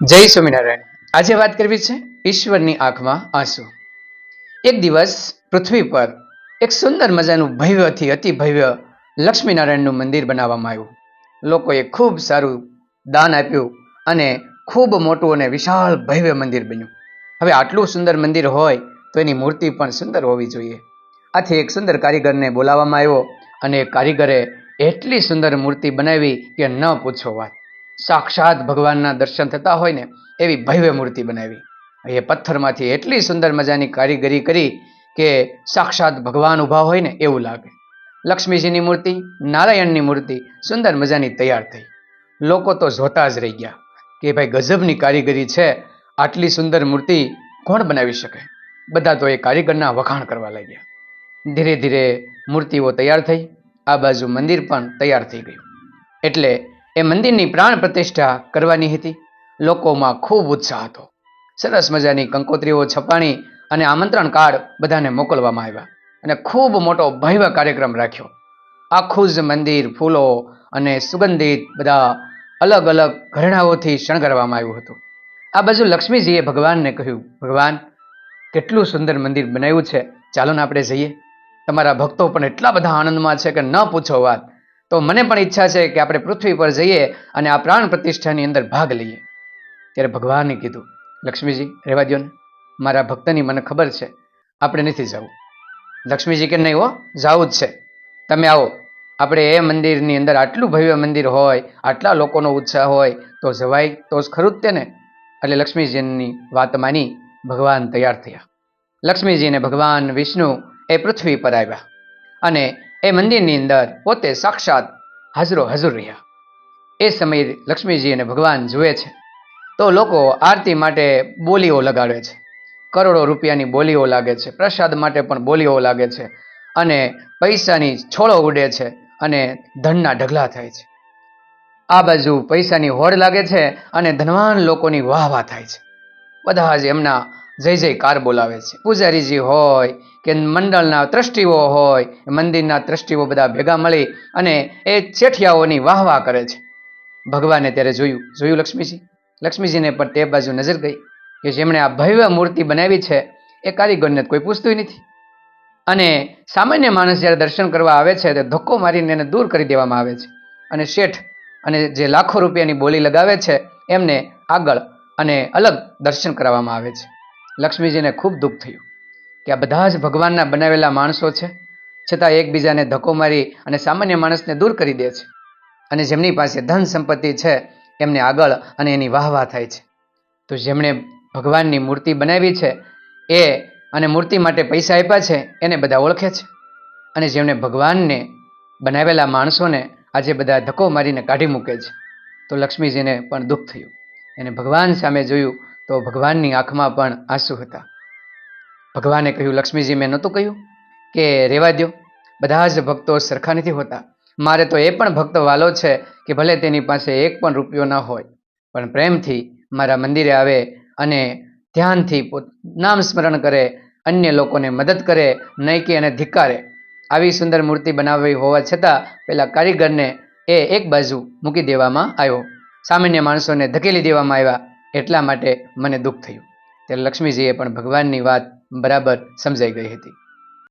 જય સ્વામિનારાયણ. આજે વાત કરવી છે ઈશ્વરની આંખમાં આંસુ. એક દિવસ પૃથ્વી પર એક સુંદર મજાનું ભવ્યથી અતિ ભવ્ય લક્ષ્મીનારાયણનું મંદિર બનાવવામાં આવ્યું. લોકોએ ખૂબ સારું દાન આપ્યું અને ખૂબ મોટું અને વિશાળ ભવ્ય મંદિર બન્યું. હવે આટલું સુંદર મંદિર હોય તો એની મૂર્તિ પણ સુંદર હોવી જોઈએ. આથી એક સુંદર કારીગરને બોલાવવામાં આવ્યો અને કારીગરે એટલી સુંદર મૂર્તિ બનાવી કે ન પૂછો વાત. સાક્ષાત ભગવાનના દર્શન થતા હોય ને એવી ભવ્ય મૂર્તિ બનાવી. એ પથ્થરમાંથી એટલી સુંદર મજાની કારીગરી કરી કે સાક્ષાત ભગવાન ઊભા હોય ને એવું લાગે. લક્ષ્મીજીની મૂર્તિ, નારાયણની મૂર્તિ સુંદર મજાની તૈયાર થઈ. લોકો તો જોતા જ રહી ગયા કે ભાઈ ગજબની કારીગરી છે. આટલી સુંદર મૂર્તિ કોણ બનાવી શકે? બધા તો એ કારીગરના વખાણ કરવા લાગ્યા. ધીરે ધીરે મૂર્તિઓ તૈયાર થઈ. આ બાજુ મંદિર પણ તૈયાર થઈ ગયું. એટલે એ મંદિરની પ્રાણ પ્રતિષ્ઠા કરવાની હતી. લોકોમાં ખૂબ ઉત્સાહ હતો. સરસ મજાની કંકોત્રીઓ છપાણી અને આમંત્રણ કાર્ડ બધાને મોકલવામાં આવ્યા અને ખૂબ મોટો ભવ્ય કાર્યક્રમ રાખ્યો. આખું જ મંદિર, ફૂલો અને સુગંધિત બધા અલગ અલગ ઘરેણાઓથી શણગારવામાં આવ્યું હતું. આ બાજુ લક્ષ્મીજીએ ભગવાનને કહ્યું, ભગવાન, કેટલું સુંદર મંદિર બનાવ્યું છે. ચાલો ને આપણે જઈએ. તમારા ભક્તો પણ એટલા બધા આનંદમાં છે કે ન પૂછો વાત. તો મને પણ ઈચ્છા છે કે આપણે પૃથ્વી પર જઈએ અને આ પ્રાણ પ્રતિષ્ઠાની અંદર ભાગ લઈએ. ત્યારે ભગવાને કીધું, લક્ષ્મીજી, રહેવા દો ને. મારા ભક્તની મને ખબર છે. આપણે નથી જવું. લક્ષ્મીજી કે નહીં હો? જવું જ છે. તમે આવો. આપણે એ મંદિરની અંદર આટલું ભવ્ય મંદિર હોય, આટલા લોકોનો ઉત્સાહ હોય, તો જવાય તો જ ખરું જ તેને એટલે લક્ષ્મીજીની વાત માની ભગવાન તૈયાર થયા. લક્ષ્મીજીને ભગવાન વિષ્ણુ એ પૃથ્વી પર આવ્યા અને એ મંદિરની અંદર પોતે સાક્ષાત હાજરો હાજર રહ્યા. એ સમયે લક્ષ્મીજી અને ભગવાન જુએ છે. તો લોકો આરતી માટે બોલીઓ લગાડે છે. કરોડો રૂપિયાની બોલીઓ લાગે છે. પ્રસાદ માટે પણ બોલીઓ લાગે છે. અને પૈસાની છોડો ઉડે છે અને ધનના ઢગલા થાય છે. આ બાજુ પૈસાની હોડ લાગે છે અને ધનવાન લોકોની વાહ વાહ થાય છે. બધા જ એમના જય જયકાર બોલાવે છે. પૂજારીજી હોય કે મંડળના ટ્રસ્ટીઓ હોય, મંદિરના ટ્રસ્ટીઓ બધા ભેગા મળી અને એ શેઠિયાઓની વાહ વાહ કરે છે. ભગવાને ત્યારે જોયું જોયું લક્ષ્મીજી? લક્ષ્મીજીને પણ તે બાજુ નજર ગઈ કે જેમણે આ ભવ્ય મૂર્તિ બનાવી છે, એ કારીગરને કોઈ પૂછતું નથી. અને સામાન્ય માણસ જ્યારે દર્શન કરવા આવે છે, તે ધક્કો મારીને એને દૂર કરી દેવામાં આવે છે. અને શેઠ અને જે લાખો રૂપિયાની બોલી લગાવે છે, એમને આગળ અને અલગ દર્શન કરાવવામાં આવે છે. લક્ષ્મીજીને ખૂબ દુઃખ થયું કે આ બધા જ ભગવાનના બનાવેલા માણસો છે, છતાં એકબીજાને ધક્કો મારી અને સામાન્ય માણસને દૂર કરી દે છે. અને જેમની પાસે ધન સંપત્તિ છે, એમને આગળ અને એની વાહ વાહ થાય છે. તો જેમણે ભગવાનની મૂર્તિ બનાવી છે, એ અને મૂર્તિ માટે પૈસા આપ્યા છે, એને બધા ઓળખે છે. અને જેમણે ભગવાનને બનાવેલા માણસોને આજે બધા ધક્કો મારીને કાઢી મૂકે છે, તો લક્ષ્મીજીને પણ દુઃખ થયું. એને ભગવાન સામે જોયું તો ભગવાનની આંખમાં પણ આંસુ હતા. ભગવાને કહ્યું, લક્ષ્મીજી, મેં નહોતું કહ્યું કે રેવા દ્યો. બધા જ ભક્તો સરખા નથી હોતા. મારે તો એ પણ ભક્ત વાલો છે કે ભલે તેની પાસે એક પણ રૂપિયો ન હોય. પણ પ્રેમથી મારા મંદિરે આવે અને ધ્યાનથી પોત, નામ સ્મરણ કરે, અન્ય લોકોને મદદ કરે નહીં કે એને ધિક્કારે. આવી સુંદર મૂર્તિ બનાવવી હોવા છતાં પેલા કારીગરને એ એક બાજુ મૂકી દેવામાં આવ્યો. સામાન્ય માણસોને ધકેલી દેવામાં આવ્યા. એટલા માટે મને દુઃખ થયું. ત્યારે લક્ષ્મીજીએ પણ ભગવાનની વાત બરાબર સમજાઈ ગઈ હતી.